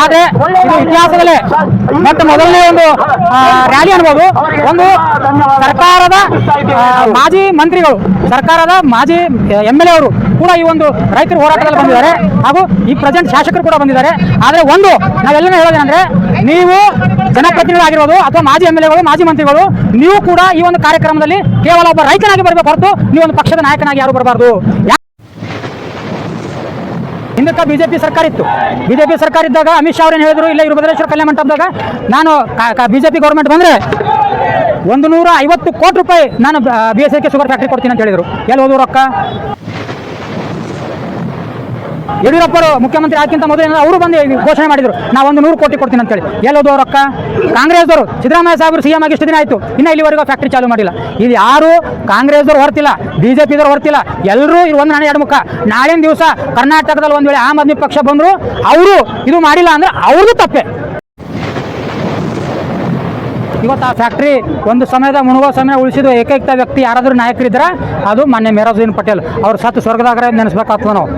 ಆದ್ರೆ ಇದು ಇತಿಹಾಸದಲ್ಲೇ ಮತ್ತೆ ಮೊದಲನೇ ಒಂದು ರ್ಯಾಲಿ ಅನ್ಬೋದು. ಒಂದು ಸರ್ಕಾರದ ಮಾಜಿ ಮಂತ್ರಿಗಳು ಸರ್ಕಾರದ ಮಾಜಿ ಎಂ ಎಲ್ ಎ ಅವರು ಕೂಡ ಈ ಒಂದು ರೈತರ ಹೋರಾಟದಲ್ಲಿ ಬಂದಿದ್ದಾರೆ. ಹಾಗೂ ಈ ಪ್ರೆಸೆಂಟ್ ಶಾಸಕರು ಕೂಡ ಬಂದಿದ್ದಾರೆ. ಆದ್ರೆ ಒಂದು ನಾವೆಲ್ಲ ಹೇಳೋದೇನಂದ್ರೆ ನೀವು ಜನಪ್ರತಿನಿಧಿ ಆಗಿರ್ಬೋದು ಅಥವಾ ಮಾಜಿ ಎಂ ಎಲ್ ಎಗಳು ಮಾಜಿ ಮಂತ್ರಿಗಳು ನೀವು ಕೂಡ ಈ ಒಂದು ಕಾರ್ಯಕ್ರಮದಲ್ಲಿ ಕೇವಲ ಒಬ್ಬ ರೈತನಾಗಿ ಬರಬೇಕು ಹೊರತು ನೀವು ಒಂದು ಪಕ್ಷದ ನಾಯಕನಾಗಿ ಯಾರು ಬರಬಾರ್ದು. ಹಿಂದಕ್ಕೆ ಬಿಜೆಪಿ ಸರ್ಕಾರ ಇತ್ತು. ಬಿಜೆಪಿ ಸರ್ಕಾರ ಇದ್ದಾಗ ಅಮಿತ್ ಶಾ ಅವ್ರೇನು ಹೇಳಿದ್ರು, ಇಲ್ಲ ಇರುಭದ್ರೇಶ್ವರ ಕಲ್ಯಾಣ ಮಂಟಪದಾಗ ನಾನು ಬಿಜೆಪಿ ಗೌರ್ಮೆಂಟ್ ಬಂದರೆ ಒಂದು ನೂರ ಐವತ್ತು ಕೋಟಿ ರೂಪಾಯಿ ನಾನು B S K sugar factory ಕೊಡ್ತೀನಿ ಅಂತ ಹೇಳಿದರು. ಎಲ್ಲಿ ಹೋದ್ರು ರೊಕ್ಕ? ಯಡಿಯೂರಪ್ಪರು ಮುಖ್ಯಮಂತ್ರಿ ಆಗಿಂತ ಮೊದಲು ಅವರು ಬಂದು ಘೋಷಣೆ ಮಾಡಿದ್ರು ನಾವು ಒಂದು ನೂರು ಕೋಟಿ ಕೊಡ್ತೀನಿ ಅಂತೇಳಿ. ಎಲ್ಲೋದು ರೊಕ್ಕ? ಕಾಂಗ್ರೆಸ್ದವರು, ಸಿದ್ದರಾಮಯ್ಯ ಸಾಹೇಬರು ಸಿ ಎಂ ಆಗಿ ಇಷ್ಟು ದಿನ ಆಯಿತು. ಇನ್ನು ಇಲ್ಲಿವರೆಗೂ ಫ್ಯಾಕ್ಟ್ರಿ ಚಾಲೂ ಮಾಡಿಲ್ಲ. ಇದು ಯಾರು? ಕಾಂಗ್ರೆಸ್ದವ್ರು ಹೊರ್ತಿಲ್ಲ ಬಿ ಜೆ ಪಿದವ್ರು ಹೊರತಿಲ್ಲ. ಎಲ್ಲರೂ ಇದು ಒಂದು ಎರಡು ಮುಖ ನಾಳಿನ ದಿವಸ ಕರ್ನಾಟಕದಲ್ಲಿ ಒಂದು ವೇಳೆ ಆಮ್ ಆದ್ಮಿ ಪಕ್ಷ ಬಂದರು, ಅವರು ಇದು ಮಾಡಿಲ್ಲ ಅಂದರೆ ಅವ್ರದ್ದು ತಪ್ಪೆ. ಇವತ್ತು ಆ ಫ್ಯಾಕ್ಟ್ರಿ ಒಂದು ಸಮಯದ ಮುಣುವ ಸಮಯ ಉಳಿಸಿದ ಏಕೈಕ ವ್ಯಕ್ತಿ ಯಾರಾದರೂ ನಾಯಕರಿದ್ರೆ? ಅದು ಮಾನ್ಯ ಮೇರಾಜುದ್ದೀನ್ ಪಟೇಲ್. ಅವ್ರು ಸತ್ತು ಸ್ವರ್ಗದಾಗ ನೆನೆಸ್ಬೇಕಾಗ್ತದೆ ನಾವು.